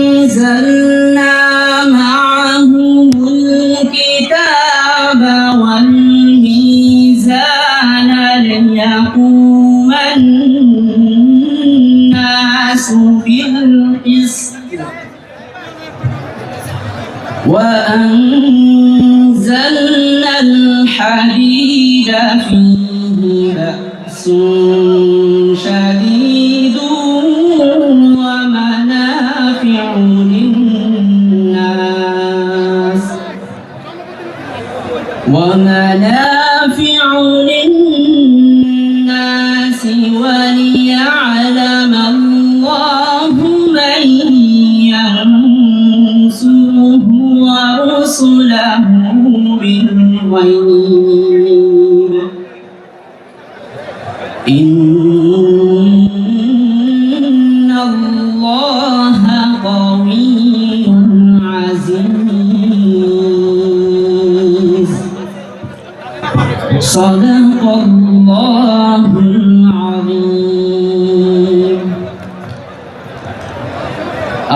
وأنزلنا معهم الكتاب والميزان ليقوم الناس بالقسط. وأنزلنا الحديد فيه بأس شديد ومنافع للناس وليعلم الله من ينصره ورسله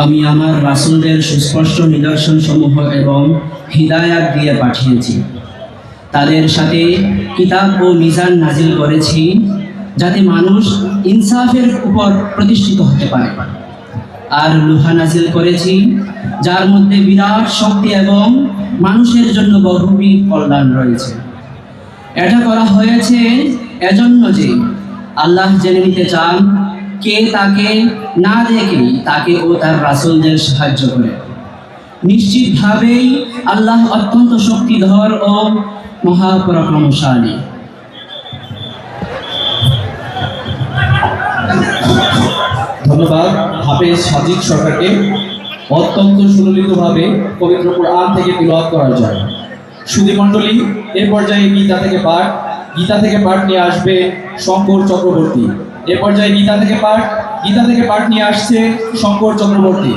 আমি আমার রাসূলদের সুস্পষ্ট নিদর্শন সমূহ এবং হিদায়াত দিয়ে পাঠিয়েছি। তাদের সাথে কিতাব ও মিজান নাজিল করেছি যাতে মানুষ ইনসাফের উপর প্রতিষ্ঠিত হতে পারে। আর লোহা নাজিল করেছি যার মধ্যে বিরাট শক্তি এবং মানুষের জন্য বহুবিধ কল্যাণ রয়েছে। এটা করা হয়েছে এজন্য যে আল্লাহ জেনে নিতে চান কে তাকে না দেখে তাকে ও তার রাসুলদের সাহায্য করে। নিশ্চিতভাবেই আল্লাহ অত্যন্ত শক্তিধর ও মহাপরাক্রমশালী। ধন্যবাদ, হাফেজ সাজিদ সরকারকে। অত্যন্ত সুললিতভাবে পবিত্র কোরআন থেকে তিলাওয়াত করার জন্য সুধী মণ্ডলী, এ পর্যায়ে গীতা থেকে পাঠ, গীতা থেকে পাঠ নিয়ে আসবে শঙ্কর চক্রবর্তী। এ পর্যায়ে গীতা থেকে পাঠ গীতা থেকে পাঠ নিয়ে আসছে শঙ্কর চক্রবর্তী।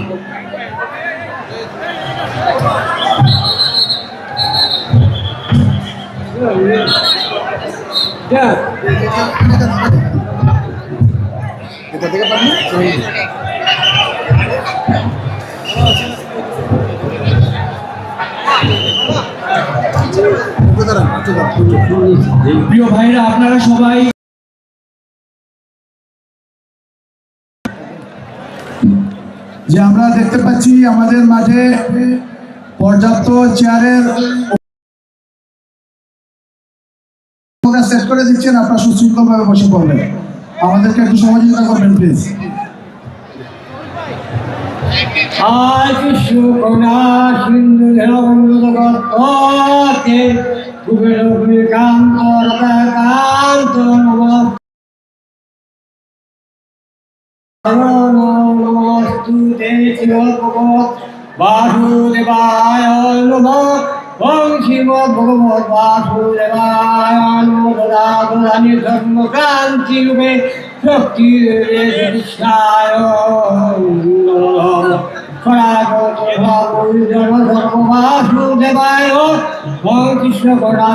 থেকে প্রিয় ভাইরা আপনারা সবাই যে আমরা দেখতে পাচ্ছি আমাদের মাঝে পর্যাপ্ত চেয়ারের সেট করে দিচ্ছেন। আপনারা সুশৃঙ্খলভাবে বসে পড়বেন। আমাদেরকে একটু সহযোগিতা করবেন প্লিজ কান্ত দেব বাসুদেবায় নম ওম শিব ভগবত বাসুদেবায় নম দাদানি ধর্মক্রান্তি রূপে শক্তি কৃষ্ণায় বাসুদেবায় ওম কৃষ্ণ করা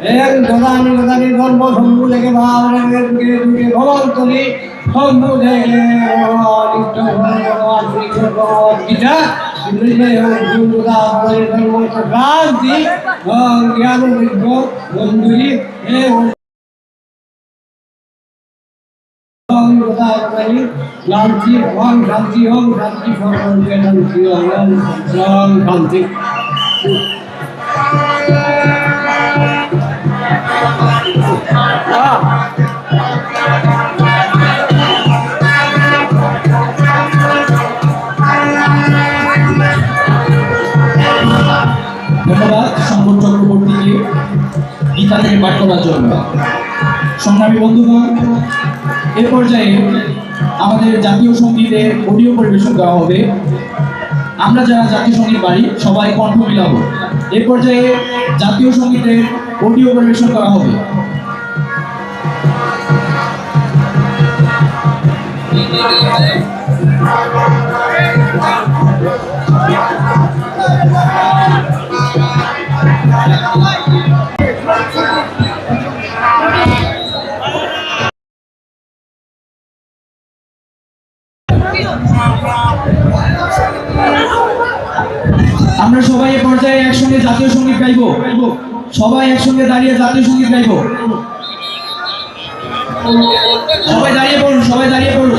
এক দদানি দদানি ধর্ম শম্ভু থেকে ভাবনে দুকে দুকে ভবন্তরি শম্ভু থেকে নিত্য গীতা ক্রান্তি জ্ঞান বিজ্ঞ বন্ধুরি শান্তি ওম শান্তি ওম শান্তি শান্তি। গীতা থেকে পাঠ করার জন্য। সংগ্রামী বন্ধুগণ পর্যায়ে আমাদের জাতীয় সঙ্গীতের অডিও পরিবেশন করা হবে। আমরা যারা জাতীয় সংগীত বাড়ি, সবাই কণ্ঠ মিলাবো। এ পর্যায়ে জাতীয় সঙ্গীতের অডিও পরিবেশন করা হবে। আমরা সবাই এ পর্যায়ে একসঙ্গে জাতীয় সংগীত গাইব। সবাই একসঙ্গে দাঁড়িয়ে জাতীয় সংগীত গাইব। সবাই দাঁড়িয়ে পড়ুন সবাই দাঁড়িয়ে পড়ুন।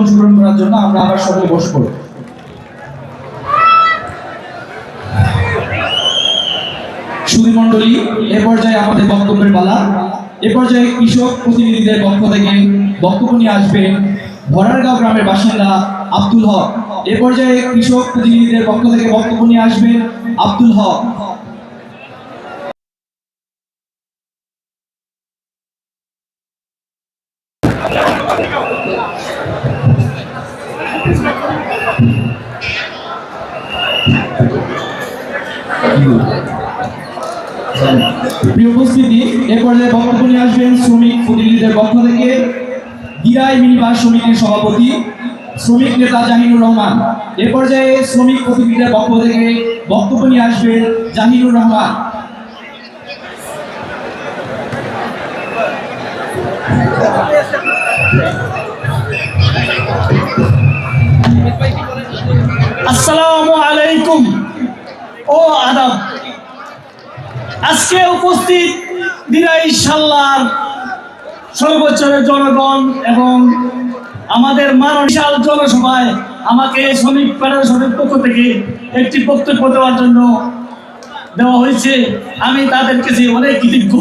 অংশগ্রহণ করার জন্য আমরা আবার সকলে বসবো। সুধী মণ্ডলী, এ পর্যায়ে আমাদের বক্তব্যের পালা। এ পর্যায়ে কৃষক প্রতিনিধিদের পক্ষ থেকে বক্তব্য নিয়ে আসবেন ভরারগাঁও গ্রামের বাসিন্দা আব্দুল হক। এ পর্যায়ে কৃষক প্রতিনিধিদের পক্ষ থেকে বক্তব্য নিয়ে আসবেন আব্দুল হক প্রিয় উপস্থিতি এ পর্যায়ে বক্তব্য নিয়ে আসবেন শ্রমিক প্রতিনিধিদের পক্ষ থেকে দিরাই মিনিবাস শ্রমিকের সভাপতি, শ্রমিক নেতা জাহিনুর রহমান। এ পর্যায়ে শ্রমিক প্রতিনিধিদের পক্ষ থেকে বক্তব্য নিয়ে আসবেন জাহিনুর রহমান। আসসালামু আলাইকুম। ও আদাব। আজকে উপস্থিত দিনাই সাল্লার সর্বোচ্চের জনগণ এবং আমাদের মানবিশাল জনসভায় আমাকে শ্রমিক ফেডারেশনের পক্ষ থেকে একটি বক্তব্য দেওয়ার জন্য দেওয়া হয়েছে। আমি তাদের কাছে অনেক কৃতজ্ঞ।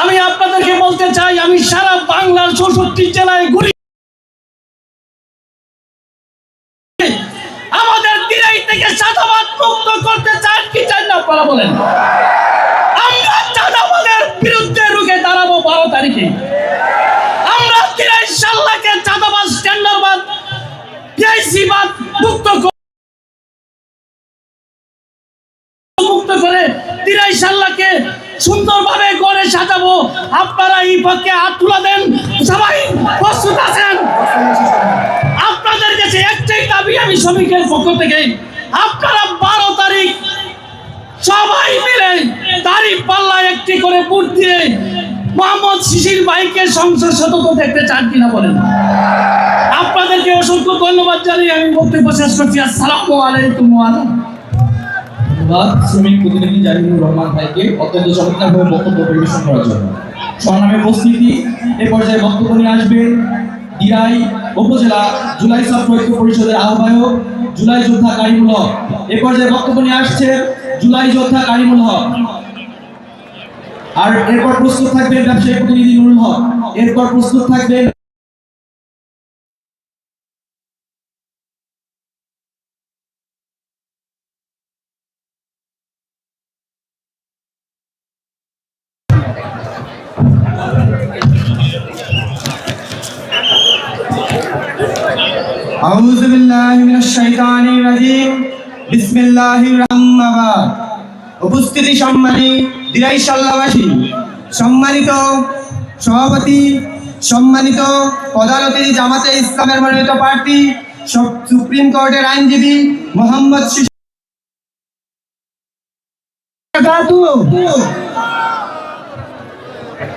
আমি আপনাদেরকে বলতে চাই, আমি সারা বাংলার চৌষট্টি জেলায় ঘুরি। আমাদের দিনাই থেকে চাঁদাবাদ মুক্ত করতে চান কি চান না, আপনারা বলেন আমরা চাঁদাবাদের বিরুদ্ধে রুখে দাঁড়াবো বারো তারিখে আমরা দিনাই সাল্লাকে চাঁদাবাদ স্ট্যান্ডারবাদ পিআইসিবাদ মুক্ত মুক্ত করে দিনাই সাল্লাকে সুন্দরভাবে করে সাজাবো। আপনারা এই পক্ষে হাত তুলা দেন। সবাই প্রস্তুত আছেন? আপনাদের কাছে একটাই দাবি আমি শ্রমিকের পক্ষ থেকে। আপনারা বারো তারিখ সবাই মিলে দাড়ি পাল্লা একটি করে বুট মোহাম্মদ শিশির ভাইকে সংসদ সতত দেখতে চান কিনা বলেন। আপনাদেরকে অসংখ্য ধন্যবাদ জানিয়ে আমি বক্তব্য শেষ করছি। আসসালামু আলাইকুম রহমান ভাইকে অত্যন্ত বক্তব্য এ পর্যায়ে বক্তব্য নিয়ে দিরাই উপজেলা জুলাই আহ্বায়ক জুলাই যোদ্ধা হক। এ পর্যায়ে বক্তব্য আসছে জুলাই যোদ্ধা কারিমুল হক। আর এরপর প্রস্তুত থাকবেন ব্যবসায়ী প্রতিনিধি নুরুল হক এরপর প্রস্তুত থাকবেন أعوذ بالله من الشيطان الرجيم بسم الله الرحمن الرحيم উপস্থিতি সম্মানী দিরাই সাল্লাবাসী। সম্মানিত সভাপতি, সম্মানিত পদালতি জামাতে ইসলামের মনোনীত সব- সুপ্রিম কোর্টের আইনজীবী মোহাম্মদ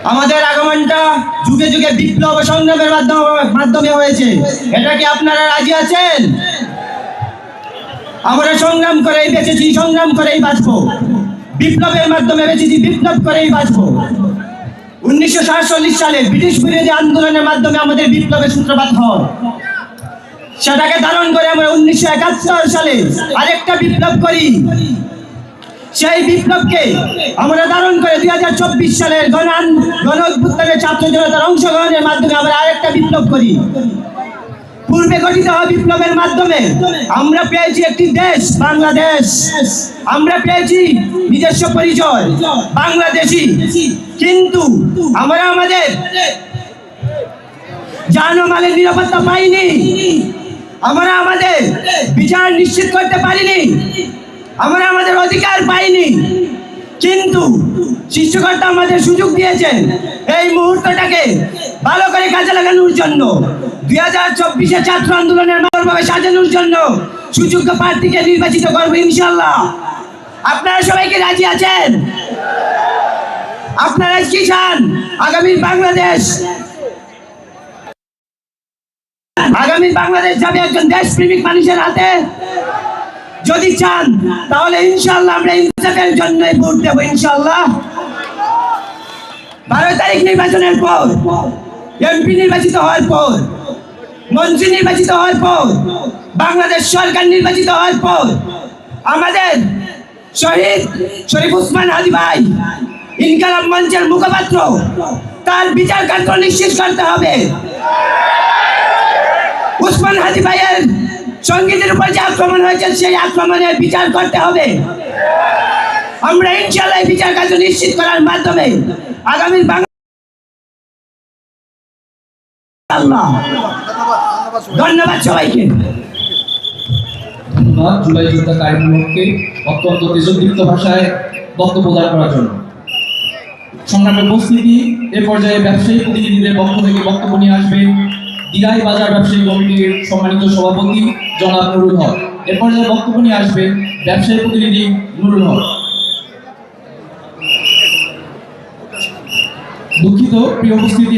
আমাদের আগমনটা যুগে যুগে বিপ্লব সংগ্রামের মাধ্যমে হয়েছে। এটা কি আপনারা রাজি আছেন? আমরা সংগ্রাম করেই বেঁচেছি, সংগ্রাম করেই বাঁচবো। বিপ্লবের মাধ্যমে বেঁচেছি, বিপ্লব করেই বাঁচবো। উনিশশো সাতচল্লিশ সালে ব্রিটিশ বিরোধী আন্দোলনের মাধ্যমে আমাদের বিপ্লবের সূত্রপাত হয়। সেটাকে ধারণ করে আমরা উনিশশো একাত্তর সালে আরেকটা বিপ্লব করি। সেই বিপ্লবকে আমরা ধারণ করে দুই হাজার চব্বিশ সালের গণ গণ ছাত্র জনতার অংশগ্রহণের মাধ্যমে আমরা আরেকটা বিপ্লব করি। পূর্বে গঠিত হওয়া বিপ্লবের মাধ্যমে। আমরা পেয়েছি একটি দেশ, বাংলাদেশ। আমরা পেয়েছি নিজস্ব পরিচয়, বাংলাদেশি। কিন্তু আমরা আমাদের জানমালের নিরাপত্তা পাইনি। আমরা আমাদের বিচার নিশ্চিত করতে পারিনি। আমরা আমাদের অধিকার পাইনি। কিন্তু সৃষ্টিকর্তা আমাদের সুযোগ দিয়েছেন। এই মুহূর্তটাকে ভালো করে কাজে লাগানোর জন্য। দুই হাজার চব্বিশে ছাত্র আন্দোলনের ভাবে সাজানোর জন্য সুযোগ্য প্রার্থীকে নির্বাচিত করব ইনশাল্লাহ আপনারা সবাই কি রাজি আছেন? আপনারা কি চান? আগামী বাংলাদেশ আগামী বাংলাদেশ যাবে একজন দেশপ্রেমিক মানুষের হাতে? যদি চান, তাহলে ইনশাল্লাহ আমরা ইনসাফের জন্য ভোট দেবো ইনশাল্লাহ বারো তারিখ নির্বাচনের পর এমপি নির্বাচিত হওয়ার পর, মন্ত্রী নির্বাচিত হওয়ার পর, বাংলাদেশ সরকার নির্বাচিত হওয়ার পর, আমাদের শহীদ শরীফ উসমান হাদি ভাই ইনকালাম মঞ্চের মুখপাত্র, তার বিচার কার্য নিশ্চিত করতে হবে। উসমান হাদি ভাইয়ের সঙ্গীতের উপর যে আক্রমণ হয়েছে, সেই আক্রমণের বিচার করতে হবে। আমরা ইনশাল্লাহ বিচার কার্য নিশ্চিত করার মাধ্যমে আগামী আল্লাহ। ধন্যবাদ সবাইকে। ধন্যবাদ, জুলাই যোদ্ধা অত্যন্ত তেজদীপ্ত ভাষায় বক্তব্য প্রদান করার জন্য। উপস্থিতি, এ পর্যায়ে ব্যবসায়ী প্রতিনিধিদের পক্ষ থেকে বক্তব্য নিয়ে দিরাই বাজার ব্যবসায়ী কমিটির সম্মানিত সভাপতি জনাব নুরুল হক। এ পর্যায়ে বক্তব্য নিয়ে আসবেন ব্যবসায়ী প্রতিনিধি নুরুল হক। দুঃখিত, প্রিয় উপস্থিতি